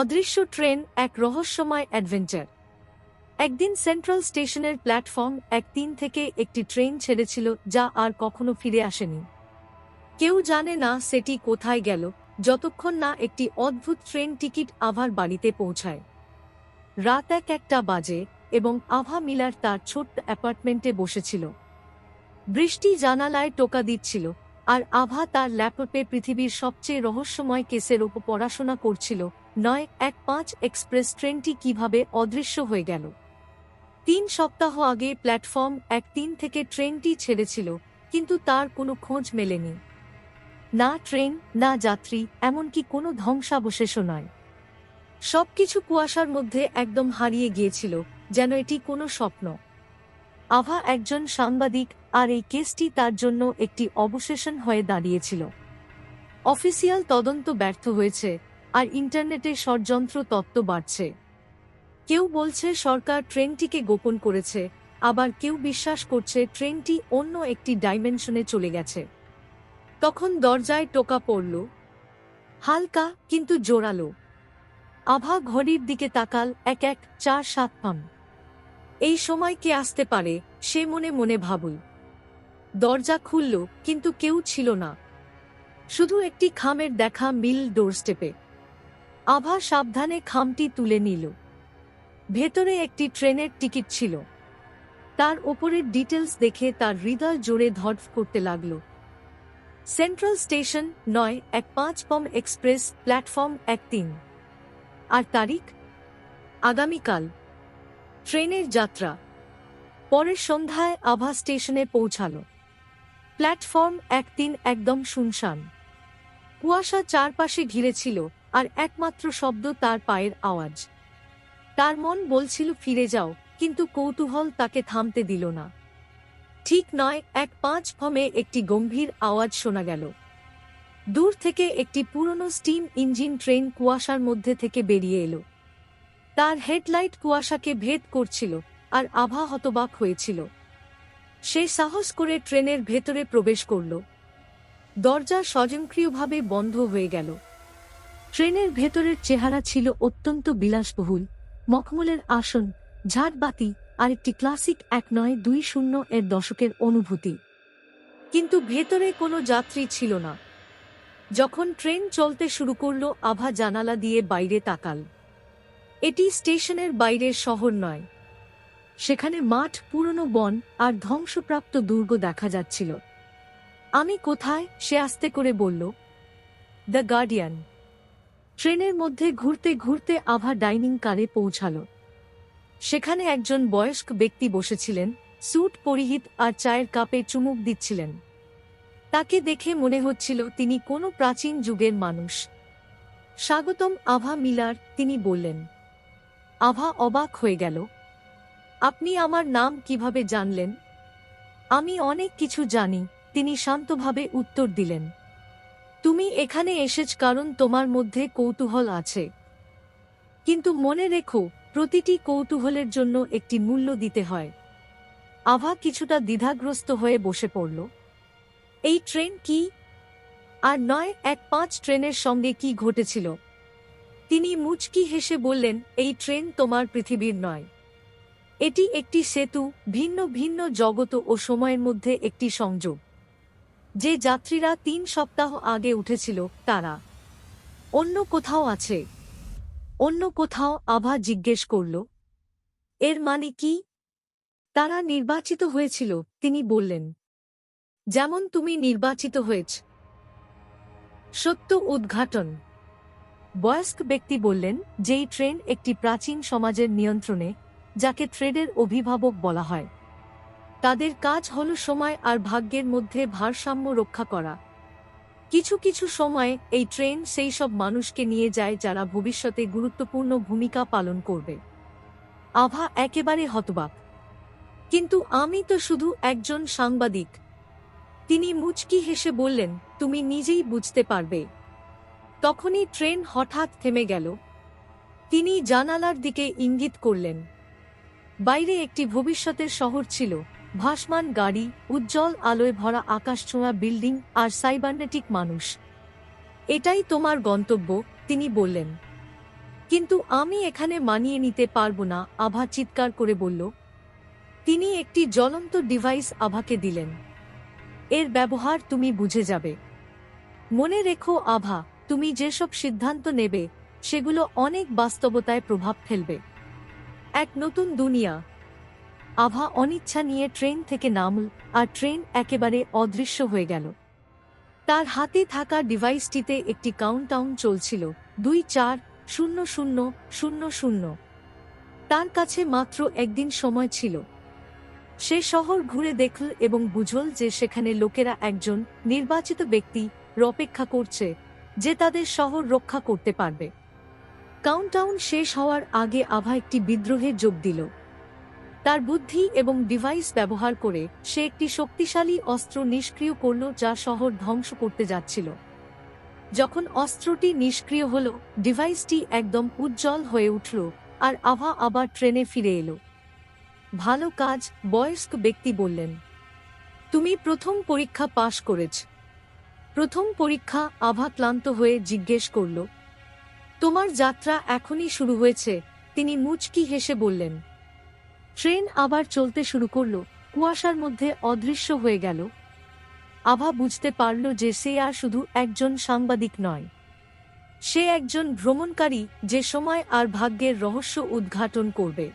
অদৃশ্য ট্রেন, এক রহস্যময় অ্যাডভেঞ্চার। একদিন সেন্ট্রাল স্টেশনের প্ল্যাটফর্ম, এক তিন থেকে একটি ট্রেন ছেড়েছিল, যা আর কখনো ফিরে আসেনি। কেউ জানে না সেটি কোথায় গেল, যতক্ষণ না একটি অদ্ভুত ট্রেন টিকিট আভার বাড়িতে পৌঁছায়। রাত এক একটা বাজে, এবং আভা মিলার তার ছোট্ট অ্যাপার্টমেন্টে বসেছিল। বৃষ্টি জানালায় টোকা দিচ্ছিল, আর আভা তার ল্যাপটপে পৃথিবীর সবচেয়ে রহস্যময় কেসের ওপর পড়াশোনা করছিল নয় এক পাঁচ এক্সপ্রেস ট্রেনটি কীভাবে অদৃশ্য হয়ে গেল? তিন সপ্তাহ আগে প্ল্যাটফর্ম এক তিন থেকে ট্রেনটি ছেড়েছিল, কিন্তু তার কোনো খোঁজ মেলেনি। না ট্রেন, না যাত্রী, এমনকি কোনো ধ্বংসাবশেষও নয়। সবকিছু কুয়াশার মধ্যে একদম হারিয়ে গিয়েছিল, যেন এটি কোনো স্বপ্ন। আভা একজন সাংবাদিক, আর এই কেসটি তার জন্য একটি অবশেষণ হয়ে দাঁড়িয়েছিল। অফিসিয়াল তদন্ত ব্যর্থ হয়েছে আর ইন্টারনেটে ষড়যন্ত্র তত্ত্ব বাড়ছে। কেউ বলছে সরকার ট্রেনটিকে গোপন করেছে, আবার কেউ বিশ্বাস করছে ট্রেনটি অন্য একটি ডাইমেনশনে চলে গেছে। তখন দরজায় টোকা পড়ল। হালকা কিন্তু জোরালো। আভা ঘড়ির দিকে তাকাল, এক এক, চার, সাত, পাম। এই সময় কে আসতে পারে, সে মনে মনে ভাবুল। দরজা খুলল, কিন্তু কেউ ছিল না। শুধু একটি খামের দেখা মিল ডোরস্টেপে। আভা সাবধানে খামটি তুলে নিল। ভেতরে একটি ট্রেনের টিকিট ছিল। তার ওপরের ডিটেলস দেখে তার হৃদয় জোরে ধড়ফ করতে লাগল। সেন্ট্রাল স্টেশন নয় এক পাঁচ পম এক্সপ্রেস প্ল্যাটফর্ম এক তিন। আর তারিখ? আগামীকাল। ট্রেনের যাত্রা। পরের সন্ধ্যায় আভা স্টেশনে পৌঁছাল। প্ল্যাটফর্ম এক তিন একদম শুনশান। কুয়াশা চারপাশে ঘিরে ছিল আর একমাত্র শব্দ তার পায়ের আওয়াজ। তার মন বলছিল, ফিরে যাও। কিন্তু কৌতূহল তাকে থামতে দিল না। ঠিক নয়, এক পাঁচ ফমে একটি গম্ভীর আওয়াজ শোনা গেল। দূর থেকে একটি পুরনো স্টিম ইঞ্জিন ট্রেন কুয়াশার মধ্যে থেকে বেরিয়ে এলো। তার হেডলাইট কুয়াশাকে ভেদ করছিল আর আভা হতবাক হয়েছিল। সে সাহস করে ট্রেনের ভেতরে প্রবেশ করল। দরজা স্বয়ংক্রিয়ভাবে বন্ধ হয়ে গেল। ট্রেনের ভেতরের চেহারা ছিল অত্যন্ত বিলাসবহুল। মখমলের আসন ঝাড়বাতি আর একটি ক্লাসিক এক নয় দুই শূন্য এর দশকের অনুভূতি। কিন্তু ভেতরে কোনো যাত্রী ছিল না। যখন ট্রেন চলতে শুরু করল, আভা জানালা দিয়ে বাইরে তাকাল। এটি স্টেশনের বাইরের শহর নয়। সেখানে মাঠ, পুরনো বন আর ধ্বংসপ্রাপ্ত দুর্গ দেখা যাচ্ছিল। আমি কোথায়? সে আস্তে করে বলল। The Guardian. ট্রেনের মধ্যে ঘুরতে ঘুরতে আভা ডাইনিং কারে পৌঁছালো। সেখানে একজন বয়স্ক ব্যক্তি বসেছিলেন, স্যুট পরিহিত আর চায়ের কাপে চুমুক দিচ্ছিলেন। তাকে দেখে মনে হচ্ছিল তিনি কোনো প্রাচীন যুগের মানুষ। স্বাগতম আভা মিলার, তিনি বললেন, আভা অবাক হয়ে গেল। আপনি আমার নাম কীভাবে জানলেন? আমি অনেক কিছু জানি। তিনি শান্তভাবে উত্তর দিলেন তুমি এখানে এসেছ কারণ তোমার মধ্যে কৌতূহল আছে। কিন্তু মনে রেখো, প্রতিটি কৌতূহলের জন্য একটি মূল্য দিতে হয়। আভা কিছুটা দ্বিধাগ্রস্ত হয়ে বসে পড়ল। এই ট্রেন কি? আর নয়, এক পাঁচ ট্রেনের সঙ্গে কি ঘটেছিল? তিনি মুচকি হেসে বললেন, এই ট্রেন তোমার পৃথিবীর নয়। এটি একটি সেতু, ভিন্ন ভিন্ন জগত ও সময়ের মধ্যে একটি সংযোগ। যে যাত্রীরা তিন সপ্তাহ আগে উঠেছিল, তারা। অন্য কোথাও আছে। অন্য কোথাও আভা জিজ্ঞেস করল, এর মানে কি? তারা নির্বাচিত হয়েছিল, তিনি বললেন, যেমন তুমি নির্বাচিত হয়েছ। সত্য উদ্ঘাটন। বয়স্ক ব্যক্তি বললেন, যেই ট্রেন একটি প্রাচীন সমাজের নিয়ন্ত্রণে, যাকে ট্রেডের অভিভাবক বলা হয়। তাদের কাজ হল সময় আর ভাগ্যের মধ্যে ভারসাম্য রক্ষা করা। কিছু কিছু সময়ে এই ট্রেন সেই সব মানুষকে নিয়ে যায় যারা ভবিষ্যতে গুরুত্বপূর্ণ ভূমিকা পালন করবে। আভা একেবারে হতবাক। কিন্তু আমি তো শুধু একজন সাংবাদিক। তিনি মুচকি হেসে বললেন, তুমি নিজেই বুঝতে পারবে। তখনই ট্রেন হঠাৎ থেমে গেল। তিনি জানালার দিকে ইঙ্গিত করলেন। বাইরে একটি ভবিষ্যতের শহর ছিল। ভাসমান গাড়ি, উজ্জ্বল আলোয় ভরা আকাশছোঁয়া বিল্ডিং আর সাইবারনেটিক মানুষ। এটাই তোমার গন্তব্য, তিনি বললেন। কিন্তু আমি এখানে মানিয়ে নিতে পারব না, আভা চিৎকার করে বলল। তিনি একটি জ্বলন্ত ডিভাইস আভাকে দিলেন। এর ব্যবহার তুমি বুঝে যাবে। মনে রেখো আভা, তুমি যেসব সিদ্ধান্ত নেবে, সেগুলো অনেক বাস্তবতায় প্রভাব ফেলবে। এক নতুন দুনিয়া আভা অনিচ্ছা নিয়ে ট্রেন থেকে নামল, আর ট্রেন একেবারে অদৃশ্য হয়ে গেল। তার হাতে থাকা ডিভাইসটিতে একটি কাউন্টডাউন চলছিল, দুই চার শূন্য শূন্য শূন্য শূন্য। তার কাছে মাত্র একদিন সময় ছিল। সে শহর ঘুরে দেখল এবং বুঝল যে সেখানে লোকেরা একজন নির্বাচিত ব্যক্তি অপেক্ষা করছে, যে তাদের শহর রক্ষা করতে পারবে। কাউন্টডাউন শেষ হওয়ার আগে আভা একটি বিদ্রোহে যোগ দিল। তার বুদ্ধি এবং ডিভাইস ব্যবহার করে সে একটি শক্তিশালী অস্ত্র নিষ্ক্রিয় করল যা শহর ধ্বংস করতে যাচ্ছিল। যখন অস্ত্রটি নিষ্ক্রিয় হল ডিভাইসটি একদম উজ্জ্বল হয়ে উঠল আর আভা আবার ট্রেনে ফিরে এলো। ভালো কাজ বয়স্ক ব্যক্তি বললেন। তুমি প্রথম পরীক্ষা পাশ করেছ। প্রথম পরীক্ষা আভা ক্লান্ত হয়ে জিজ্ঞেস করল। তোমার যাত্রা এখনই শুরু হয়েছে তিনি মুচকি হেসে বললেন। ট্রেন আবার চলতে শুরু করল। কুয়াশার মধ্যে অদৃশ্য হয়ে গেল। আভা বুঝতে পারল যে সে আর শুধু একজন সাংবাদিক নয়। সে একজন ভ্রমণকারী যে সময় আর ভাগ্যের রহস্য উদ্ঘাটন করবে।